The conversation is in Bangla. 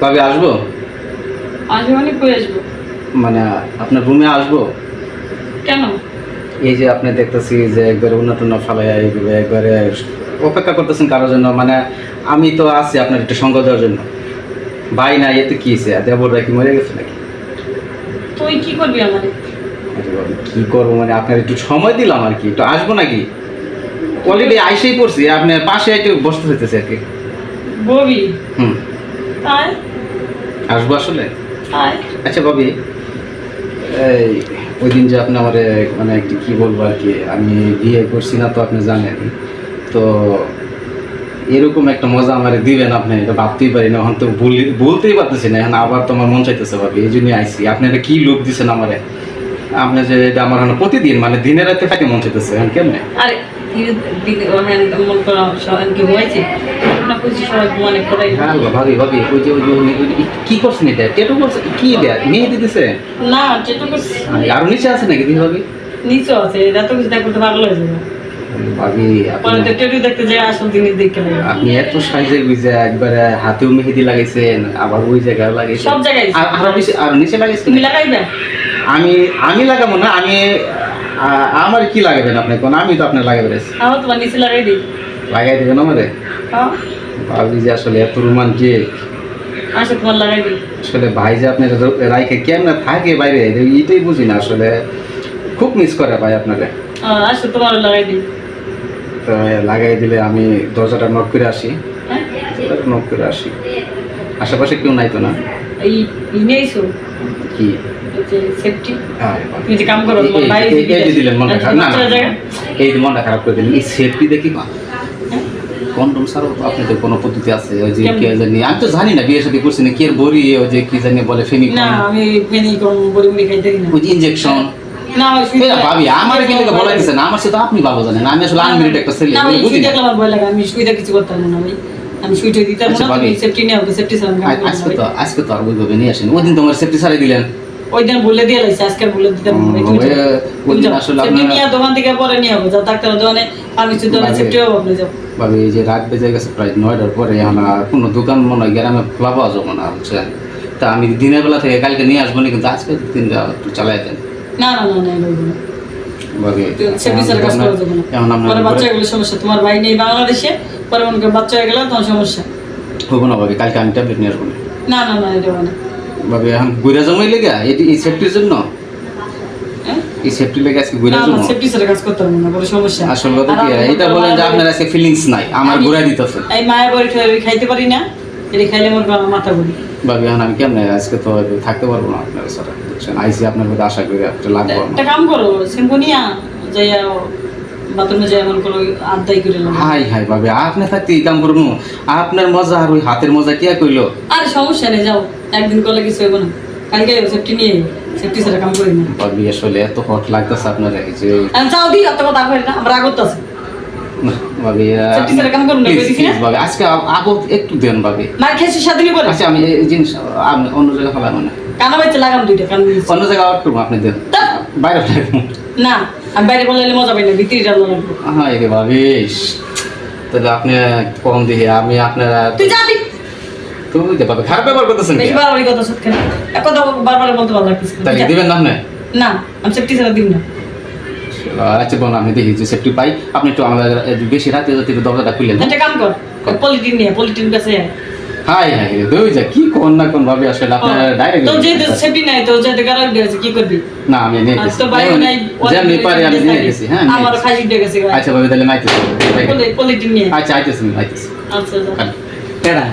ভাবি আসব? আসবে মানে কই আসব? মানে আপনার রুমে আসব? কেন? এই যে আপনি দেখতেছি যে একবারে উন্নত উন্নত ফালাই এইগুলো একবারে অপেক্ষা করতেছেন কারোর জন্য মানে আমি তো আছি আপনার একটু সঙ্গ দেওয়ার জন্য। ভাই না এতে কি হয়েছে? দেবররা কি মরে গেছে নাকি? তুই কি করবি আমারে? কি করব মানে আপনার একটু সময় দিলাম আর কি একটু আসব নাকি? অলরেডি আইসেই পড়ছি আপনার পাশে একটু বসতে হইতেছে আর কি। ববি। হুম। আসব আসলে আচ্ছা ভাবি এই ওই দিন যে আপনি আমার মানে একটু কি বলব আর কি আমি বিয়ে করছি না তো আপনি জানেন তো এরকম একটা মজা আমার দিবেন আপনি এটা ভাবতেই পারি না এখন তো বলি- বলতেই পারতেছি না এখন আবার তো আমার মন চাইতেছে ভাবি এই জন্যই আইসি আপনি এটা কি লোক দিচ্ছেন আমারে আপনি যে এটা আমার এখন প্রতিদিন মানে দিনে রাতে খাইতে মন চাইতেছে এখন কেমনে আরে ধীরে ধীরে করা সবাই কি হয়েছে না কইছি সবাই মনে করাই হ্যাঁ ভাবি ভাবি ওই যে ওই যে ওই- ওই- ওই- কি করছেন এটা? টেটু করছে কি এটা? মেহেদি দিতেছে না যেটা করছি আরও নিচে আছে নাকি দিদি ভাবি? নিচে আছে এত কিছু দেখতে ভালো যাবে। ভাবি পরে আপনি এত সাইজে বুঝে একবারে হাতেও মেহেদি লাগাইছেন আবার ওই জায়গায় লাগাইছেন। সব জায়গায় আর নিচে আর নিচে লাগাইছেন তুমি আমি আমি লাগাবো না আমি আমার কি লাগাবেন আপনি? কোন আমি তো আপনার লাগাবেন আমার তোমার নিচে লাগাই দিই। লাগাই দেবেন আমারে? হ্যাঁ। ভাবি যে আসলে এত রোমান্টিক আসলে ভাই যে আপনার রাইখে কেমনে থাকে বাইরে? এইটাই বুঝি না আসলে। খুব মিস করে ভাই আপনারে। লাগাই দিলে আমি দরজাটা নক করে আসি। হ্যাঁ? নক করে আসি। আশেপাশে কেউ নাই তো না? কি? এই- মনটা খারাপ। করে দিলেন। এই সেফটি দেখি কন্ডম ছাড়াও তো আপনাদের কোনো পদ্ধতি আছে? ওই যে কে জানি আমি তো জানি না বিয়ে সাথে করছি না কি বড়ি ওই যে কি জানি বলে ফেনিক না আমি ফেনি কম বড়ি মুড়ি খাইতে না। ওই ইনজেকশন ভাবি আমার কি লেগে বলা দিছে না আমার সাথে আপনি ভালো জানেন আমি আসলে একটা ছেলে আমি বুঝি না? সুইটা কিছু করতাম না ভাই। আমি সুইটা দিতাম আচ্ছা, না। তুমি সেফটি নিয়ে হবে সেফটি আজকে তো আজকে তো আর ওইভাবে নিয়ে আসেন। ওই দিন তোমার সেফটি ছাড়াই দিলেন। ওই দিন বলে দিয়ে লাইছে আজকে বলে দিতাম ওই- দিন আসলে নিয়ে দোকান থেকে পরে নিয়ে হবে ডাক্তার দোকানে ভাবি। সেফটিও আপনি এই যে রাত বেজে গেছে প্রায় নয়টার পরে কোনো দোকান মনে হয় গ্রামে খোলা পাওয়া যাব না বুঝছেন? তা আমি দিনের বেলা থেকে কালকে নিয়ে আসব না কিন্তু আজকে দিনটা একটু চালাই দেন। না না। ভাবে এখন আপনার সমস্যা। তোমার ভাই নেই বাংলাদেশে পরে মনে বাচ্চা হয়ে গেলে তখন সমস্যা। হব না ভাবে কালকে আমি ট্যাবলেট নিয়ে আসব না। না না না এটা হবে না। ভাবে এখন গুইরা জমাই লেগে এটি এই সেফটির জন্য? এই সেফটি লেগে আজকে না গুইরা না জন্য সেফটি ছাড়া কাজ করতে হবে না সমস্যা আসল কথা কি এটা বলেন যে আপনার আজকে ফিলিংস নাই আমার আমি- ঘুরাই দিতেছে। এই মায়ের বাড়ি খাইতে পারি না এটা খাইলে মোর মাথা ঘুরি। ভাবি এখন আমি কেমন আজকে তো থাকতে পারব না আপনার সাথে? বুঝছেন? আইসি আপনার আশা করি একটা লাগবো একটা কাম করো যাইয়া বাথরুমে যাই এমন করো আড্ডাই করে নেব হাই হাই ভাবে আপনি থাকতে এই কাম করব। আপনার মজা আর ওই হাতের মজা কে কইলো? আরে সমস্যা নেই যাও। একদিন করলে কিছু হইব না। কালকে সেফটি নিয়ে সেফটি ছাড়া কাম করি না। ভাবি আসলে এত হট লাগতেছে আপনার এই যে আর যাও দি অত কথা কই না আমরা আগত আছে। ভাবি সেফটি ছাড়া কাম করুন না, প্লিজ কইছি না? প্লিজ ভাবি আজকে আগত একটু দেন ভাবি মার খেয়েছি সাত দিনই পরে। আচ্ছা আমি এই জিনিস আমি অন্য জায়গায় ফেলাবো না। কানা বাইতে লাগাম দুইটা কান নিয়েছি। অন্য জায়গায় আউট করব আপনি দেন। তা, বাইরে ফেলাবো। না আমি বাইরে বললে মজা পাই না ভিতরে যাব। লাগবে হ্যাঁ রে ভাবি তাহলে আপনি কম দিয়ে আমি আপনার তুই যা দি তুমি যে ভাবে খারাপ ব্যবহার করতেছেন কি বেশি বারবারই কথা সত্যি না এক কথা বারবার বলতে ভালো লাগতেছে তাহলে দিবেন না আপনি? না আমি সেফটি ছাড়া দিব না। আচ্ছা বোন আমি দেখি যে সেফটি পাই। আপনি একটু আমাদের বেশি রাতে যদি একটু দরজাটা খুললেন একটা কাম কর পলিটিন নিয়ে পলিটিন কাছে হাই হাই দুই যা কি কোন না কোন ভাবে আসলে আপনার ডাইরেক্ট তোর যে সেফটি নাই তোর যে গারাক দিয়েছে কি করবি? না আমি নিয়ে গেছি। তোর বাইরে নাই যেমনি পারি আমি নিয়ে গেছি হ্যাঁ আমার গেছি। দিয়ে গেছে আচ্ছা ভাবে তাহলে নাইতেছি পলিটিন নিয়ে। আচ্ছা আইতেছি আইতেছি। আচ্ছা। কেডা